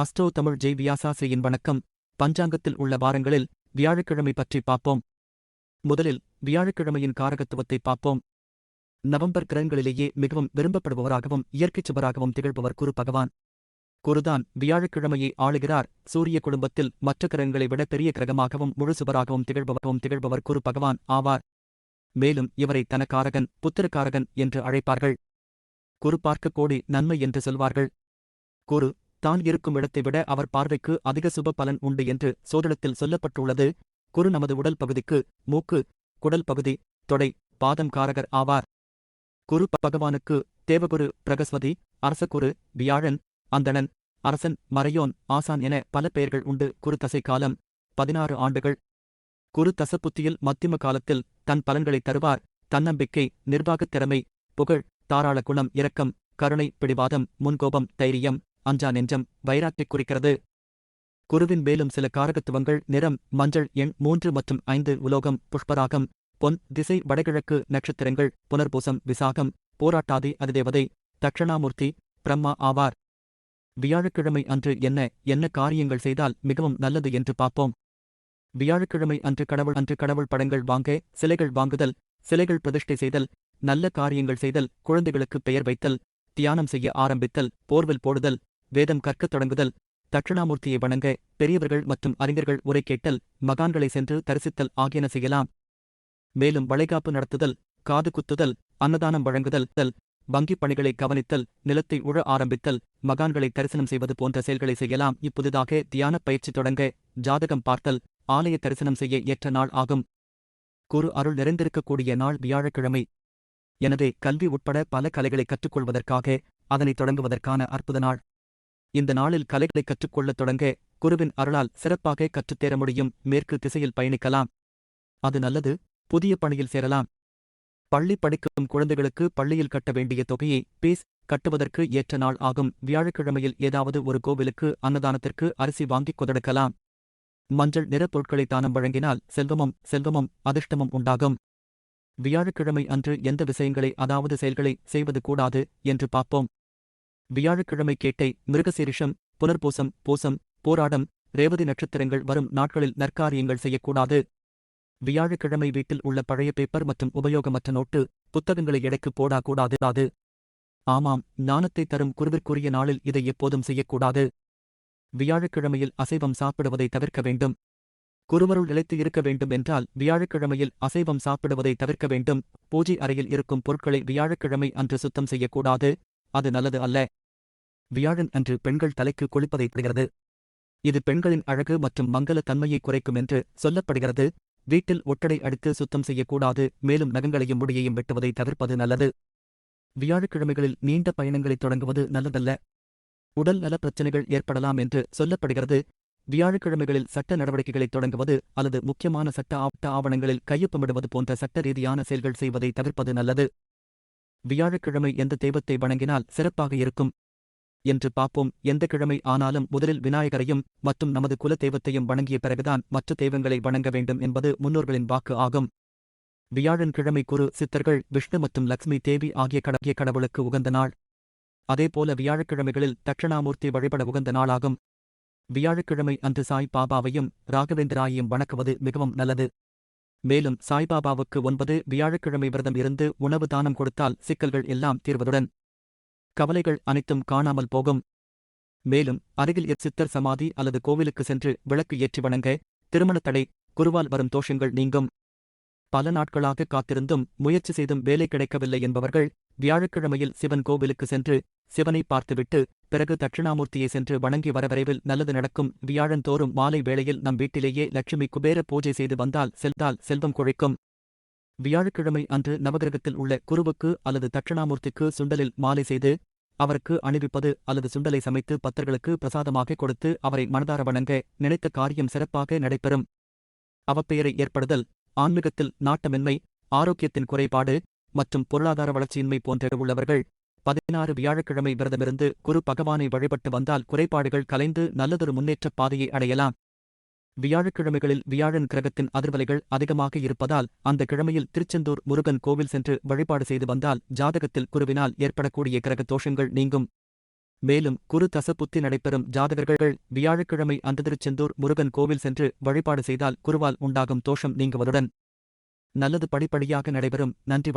ஹஸ்டோ தமிழ் ஜெய் வியாசாசிரியின் வணக்கம். பஞ்சாங்கத்தில் உள்ள வாரங்களில் வியாழக்கிழமை பற்றி பார்ப்போம். முதலில் வியாழக்கிழமையின் காரகத்துவத்தை பார்ப்போம். நவம்பர் கிரகங்களிலேயே மிகவும் விரும்பப்படுபவராகவும் இயற்கைச் சுவராகவும் திகழ்பவர் குரு பகவான். குருதான் வியாழக்கிழமையை ஆளுகிறார். சூரிய குடும்பத்தில் மற்ற கிரகங்களை விட பெரிய கிரகமாகவும் முழு சுவராகவும் திகழ்பவராகவும் திகழ்பவர் குரு பகவான் ஆவார். மேலும் இவரை தனக்காரகன் புத்திரக்காரகன் என்று அழைப்பார்கள். குரு பார்க்க கோடி நன்மை என்று சொல்வார்கள். குரு தான் இருக்கும் இடத்தை விட அவர் பார்வைக்கு அதிக சுப பலன் உண்டு என்று சோதனத்தில் சொல்லப்பட்டுள்ளது. குரு நமது உடல் பகுதிக்கு மூக்கு குடல் பகுதி தொடை பாதம் காரகர் ஆவார். குரு பகவானுக்கு தேவகுரு பிரகஸ்வதி அரசகுரு வியாழன் அந்தணன் அரசன் மறையோன் ஆசான் என பல பெயர்கள் உண்டு குரு தசை காலம் பதினாறு ஆண்டுகள். குரு தசப்புத்தியில் மத்தியம காலத்தில் தன் பலன்களை தருவார். தன்னம்பிக்கை நிர்வாகத் திறமை புகழ் தாராள குணம் இரக்கம் கருணை பிடிவாதம் முன்கோபம் தைரியம். அஞ்சா நெஞ்சம் வைராக்கியக் குறிக்கிறது. குருவின் மேலும் சில காரகத்துவங்கள் நிறம் மஞ்சள் எண் மூன்று மற்றும் ஐந்து உலோகம் புஷ்பராகம் பொன் திசை வடகிழக்கு நட்சத்திரங்கள் புனர்பூசம் விசாகம் போராட்டாதி அதிதேவதை தக்ஷணாமூர்த்தி பிரம்மா ஆவார். வியாழக்கிழமை அன்று என்ன என்ன காரியங்கள் செய்தால் மிகவும் நல்லது என்று பார்ப்போம். வியாழக்கிழமை அன்று கடவுள் அன்று கடவுள் படங்கள் வாங்க சிலைகள் வாங்குதல் சிலைகள் பிரதிஷ்டை செய்தல் நல்ல காரியங்கள் செய்தல் குழந்தைகளுக்கு பெயர் வைத்தல் தியானம் செய்ய ஆரம்பித்தல் போர்வில் போடுதல் வேதம் கற்கத் தொடங்குதல் தட்சிணாமூர்த்தியை வணங்க பெரியவர்கள் மற்றும் அறிஞர்கள் உரை கேட்டல் மகான்களை சென்று தரிசித்தல் ஆகியன செய்யலாம். மேலும் வளைகாப்பு நடத்துதல் காது குத்துதல் அன்னதானம் வழங்குதல் தல் வங்கிப் பணிகளை கவனித்தல் நிலத்தை உழ ஆரம்பித்தல் மகான்களை தரிசனம் செய்வது போன்ற செயல்களை செய்யலாம். இப்புதிதாக தியானப் பயிற்சி தொடங்க ஜாதகம் பார்த்தல் ஆலய தரிசனம் செய்ய ஏற்ற நாள் ஆகும். குரு அருள் நிறைந்திருக்கக்கூடிய நாள் வியாழக்கிழமை. எனவே கல்வி உட்பட பல கலைகளை கற்றுக்கொள்வதற்காக அதனை தொடங்குவதற்கான அற்புத நாள். இந்த நாளில் கலைகளை கற்றுக்கொள்ளத் தொடங்க குருவின் அருளால் சிறப்பாக கற்றுத்தேர முடியும். மேற்கு திசையில் பயணிக்கலாம். அது நல்லது. புதிய பணியில் சேரலாம். பள்ளி படிக்கும் குழந்தைகளுக்கு பள்ளியில் கட்ட வேண்டிய தொகையை பீஸ் கட்டுவதற்கு ஏற்ற நாள் ஆகும். வியாழக்கிழமையில் ஏதாவது ஒரு கோவிலுக்கு அன்னதானத்திற்கு அரிசி வாங்கிக் கொதடுக்கலாம் மஞ்சள் நிறப் பொருட்களை தானம் வழங்கினால் செல்வமும் செல்வமும் அதிர்ஷ்டமும் உண்டாகும். வியாழக்கிழமை அன்று எந்த விஷயங்களை அதாவது செயல்களை செய்வது கூடாது என்று பார்ப்போம். வியாழக்கிழமை கேட்டை மிருகசீரிஷம் புனர்பூசம் பூசம் போராடம் ரேவதி நட்சத்திரங்கள் வரும் நாட்களில் நற்காரியங்கள் செய்யக்கூடாது. வியாழக்கிழமை வீட்டில் உள்ள பழைய பேப்பர் மற்றும் உபயோகமற்ற நோட்டு புத்தகங்களை எடைக்கு போடக்கூடாது. அது ஆமாம் ஞானத்தை தரும் குருவிற்குரிய நாளில் இதை எப்போதும் செய்யக்கூடாது. வியாழக்கிழமையில் அசைவம் சாப்பிடுவதை தவிர்க்க வேண்டும். குருவருள் நிலைத்து இருக்க வேண்டும் என்றால் வியாழக்கிழமையில் அசைவம் சாப்பிடுவதை தவிர்க்க வேண்டும். பூஜை அறையில் இருக்கும் பொருட்களை வியாழக்கிழமை அன்று சுத்தம் செய்யக்கூடாது. அது நல்லது அல்ல. வியாழன் அன்று பெண்கள் தலைக்கு கொளிப்பதை தருகிறது இது பெண்களின் அழகு மற்றும் மங்கல தன்மையை குறைக்கும் என்று சொல்லப்படுகிறது. வீட்டில் ஒட்டடை அடுத்து சுத்தம் செய்யக்கூடாது மேலும் நகங்களையும் முடியையும் வெட்டுவதை தவிர்ப்பது நல்லது. வியாழக்கிழமைகளில் நீண்ட பயணங்களைத் தொடங்குவது நல்லதல்ல. உடல் நல பிரச்சினைகள் ஏற்படலாம் என்று சொல்லப்படுகிறது. வியாழக்கிழமைகளில் சட்ட நடவடிக்கைகளைத் தொடங்குவது அல்லது முக்கியமான சட்ட ஆவட்ட ஆவணங்களில் கையொப்பமிடுவது போன்ற சட்ட ரீதியான செயல்கள் செய்வதை தவிர்ப்பது நல்லது. வியாழக்கிழமை எந்த தெய்வத்தை வணங்கினால் சிறப்பாக இருக்கும். என்று பார்ப்போம். எந்த கிழமை ஆனாலும் முதலில் விநாயகரையும் மற்றும் நமது குல தெய்வத்தையும் வணங்கிய பிறகுதான் மற்ற தெய்வங்களை வணங்க வேண்டும் என்பது முன்னோர்களின் வாக்கு ஆகும். வியாழன் கிழமை குரு சித்தர்கள் விஷ்ணு மற்றும் லக்ஷ்மி தேவி ஆகிய கடகிய கடவுளுக்கு உகந்த நாள். அதேபோல வியாழக்கிழமைகளில் தட்சணாமூர்த்தி வழிபட உகந்த நாளாகும். வியாழக்கிழமை அன்று சாய் பாபாவையும் ராகவேந்திராயையும் வணக்குவது மிகவும் நல்லது. மேலும் சாய்பாபாவுக்கு ஒன்பது வியாழக்கிழமை விரதம் இருந்து உணவு தானம் கொடுத்தால் சிக்கல்கள் எல்லாம் தீர்வதுடன் கவலைகள் அனைத்தும் காணாமல் போகும். மேலும் அருகில் சித்தர் சமாதி அல்லது கோவிலுக்கு சென்று விளக்கு ஏற்றி வணங்க திருமணத் தடை குருவால் வரும் தோஷங்கள் நீங்கும். பல நாட்களாக காத்திருந்தும் முயற்சி செய்தும் வேலை கிடைக்கவில்லை என்பவர்கள் வியாழக்கிழமையில் சிவன் கோவிலுக்கு சென்று சிவனை பார்த்துவிட்டு பிறகு தட்சிணாமூர்த்தியை சென்று வணங்கி வரவிரைவில் நல்லது நடக்கும். வியாழன் தோறும் மாலை வேளையில் நம் வீட்டிலேயே லட்சுமி குபேர பூஜை செய்து வந்தால் செல்தால் செல்வம் குழைக்கும். வியாழக்கிழமை அன்று நவகிரகத்தில் உள்ள குருவுக்கு அல்லது தட்சிணாமூர்த்திக்கு சுண்டலில் மாலை செய்து அவருக்கு அணிவிப்பது அல்லது சுண்டலை சமைத்து பத்தர்களுக்கு பிரசாதமாக கொடுத்து அவரை மனதார வணங்க நினைத்த காரியம் சிறப்பாக நடைபெறும். அவப்பெயரை ஏற்படுதல் ஆன்மீகத்தில் நாட்டமின்மை ஆரோக்கியத்தின் குறைபாடு மற்றும் பொருளாதார வளர்ச்சியின்மை போன்ற உள்ளவர்கள் பதினாறு வியாழக்கிழமை விரதமிருந்து குரு பகவானை வழிபட்டு வந்தால் குறைபாடுகள் கலைந்து நல்லதொரு முன்னேற்றப் பாதையை அடையலாம். வியாழக்கிழமைகளில் வியாழன் கிரகத்தின் அதிர்வலைகள் அதிகமாக இருப்பதால் அந்த கிழமையில் திருச்செந்தூர் முருகன் கோவில் சென்று வழிபாடு செய்து வந்தால் ஜாதகத்தில் குருவினால் ஏற்படக்கூடிய கிரக தோஷங்கள் நீங்கும். மேலும் குரு தச புத்தி நடைபெறும் ஜாதகர்கள் வியாழக்கிழமை அந்த திருச்செந்தூர் முருகன் கோவில் சென்று வழிபாடு செய்தால் குருவால் உண்டாகும் தோஷம் நீங்குவதுடன். நல்லது படிப்படியாக நடைபெறும். நன்றி